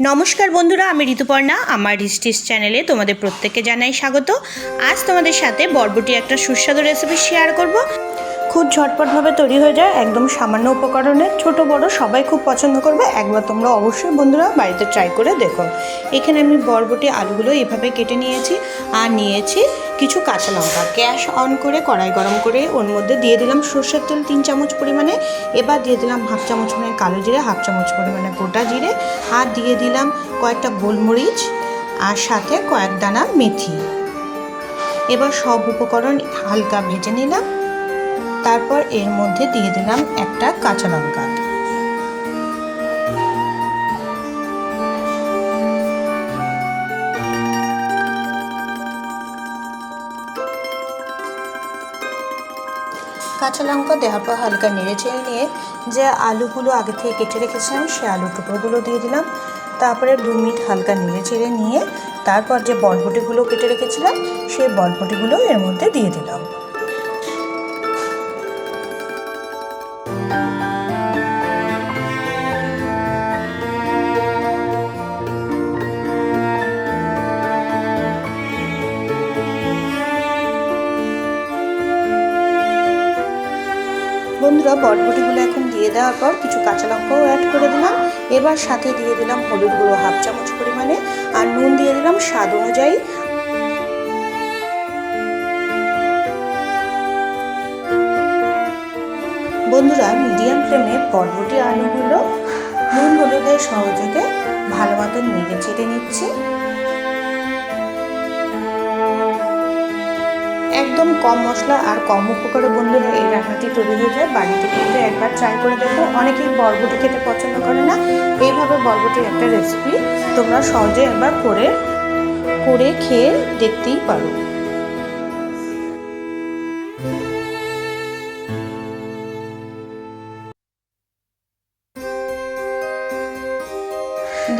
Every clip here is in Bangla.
নমস্কার বন্ধুরা, আমি ঋতুপর্ণা, আমার রিস্টিস চ্যানেলে তোমাদের প্রত্যেককে জানাই স্বাগত। আজ তোমাদের সাথে বরবটি একটা সুস্বাদু রেসিপি শেয়ার করব। খুব ঝটপটভাবে তৈরি হয়ে যায় একদম সামান্য উপকরণে। ছোট, বড় সবাই খুব পছন্দ করবে। একবার তোমরা অবশ্যই বন্ধুরা বাড়িতে ট্রাই করে দেখো। এখানে আমি বরবটি আলুগুলো এভাবে কেটে নিয়েছি আর নিয়েছি কিছু কাঁচা লঙ্কা। গ্যাস অন করে কড়াই গরম করে ওর মধ্যে দিয়ে দিলাম সর্ষের তেল তিন চামচ পরিমাণে। এবার দিয়ে দিলাম হাফ চামচ পরিমাণে কালো জিরে, হাফ চামচ পরিমাণে গোটা জিরে আর দিয়ে দিলাম কয়েকটা গোলমরিচ আর সাথে কয়েক দানা মেথি। এবার সব উপকরণ হালকা ভেজে নিলাম। তারপর এর মধ্যে দিয়ে দিলাম একটা কাঁচা লঙ্কা। কাঁচা লঙ্কা দেওয়ার পর হালকা নেড়ে চেড়ে নিয়ে যে আলুগুলো আগে থেকে কেটে রেখেছিলাম, সে আলু টুকরোগুলো দিয়ে দিলাম। তারপরে দু মিনিট হালকা নেড়ে চেড়ে নিয়ে তারপর যে বরবটিগুলো কেটে রেখেছিলাম, সেই বরবটিগুলো এর মধ্যে দিয়ে দিলাম। বন্ধুরা বটবটিগুলো এখন দিয়ে দেওয়ার পর কিছু কাঁচা লঙ্কাও অ্যাড করে দিলাম। এবার সাথে দিয়ে দিলাম হলুদ গুঁড়ো হাফ চামচ পরিমাণে আর নুন দিয়ে দিলাম স্বাদ অনুযায়ী। বন্ধুরা মিডিয়াম ফ্লেমে বটবটি আলুগুলো নুন হলুদের সহযোগে ভালো মতন নেড়ে চেড়ে নিচ্ছি। একদম কম মশলা আর কম উপকারে বন্ধুরা এই রান্নাটি তৈরি হয়ে যায় বাড়িতে। কিন্তু একবার ট্রাই করে দেখো, অনেকেই বরবটি খেতে পছন্দ করে না। এইভাবে বরবটির একটা রেসিপি তোমরা সহজে একবার করে করে খেয়ে দেখতেই পারো।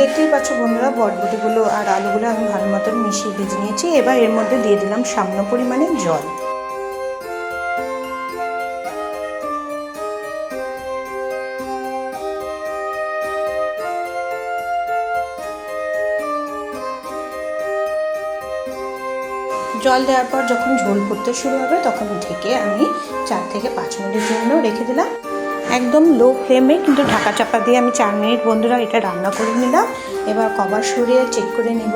দেখতেই পাচ্ছ বন্ধুরা, বরবটিগুলো আর আলুগুলো আমি ভালো মতন মিশিয়ে ভেজে নিয়েছি। এবার এর মধ্যে দিয়ে দিলাম সামান্য পরিমাণে জল। জল দেওয়ার পর যখন ঝোল ফুটতে শুরু হবে, তখন ঢেকে আমি চার থেকে পাঁচ মিনিটের জন্য রেখে দিলাম। একদম লো ফ্লেমে কিন্তু ঢাকা চাপা দিয়ে আমি চার মিনিট বন্ধুরা এটা রান্না করে নিলাম। এবার কভার সরিয়ে চেক করে নিব,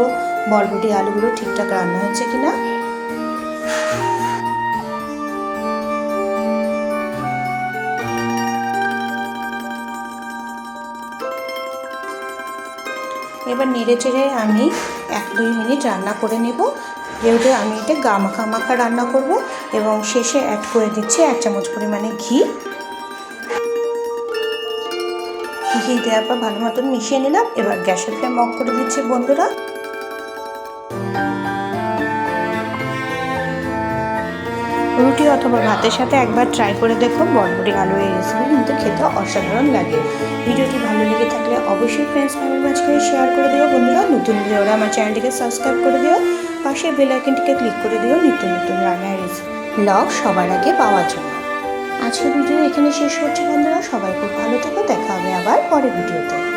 বরবটি আলুগুলো ঠিকঠাক রান্না হচ্ছে কিনা। এবার নেড়ে চেড়ে আমি এক দুই মিনিট রান্না করে নেব। যেহেতু আমি এটা গা মাখা মাখা রান্না করব, এবং শেষে অ্যাড করে দিচ্ছি এক চামচ পরিমাণে ঘি। ঘি দেওয়ার পর ভালো মতন মিশিয়ে নিলাম। এবার গ্যাসের ফ্লেম অফ করে দিচ্ছি বন্ধুরা। রুটি অথবা ভাতের সাথে একবার ট্রাই করে দেখো বটবটি আলু এই রেসিপি কিন্তু খেতে অসাধারণ লাগে। ভিডিওটি ভালো লেগে থাকলে অবশ্যই ফ্রেন্ডস ফ্যামিলি মাঝখানে শেয়ার করে দিও। বন্ধুরা, নতুন ভিডিওরা আমার চ্যানেলটিকে সাবস্ক্রাইব করে দিও। পাশে বেল আইকনটিকে ক্লিক করে দিও। নিত্য নতুন রান্নার রেসিপি ব্লগ সবার আগে পাওয়ার জন্য। আজকের ভিডিও এখানে শেষ করছি বন্ধুরা। সবাই খুব ভালো থেকো। দেখা হবে আবার পরের ভিডিওতে।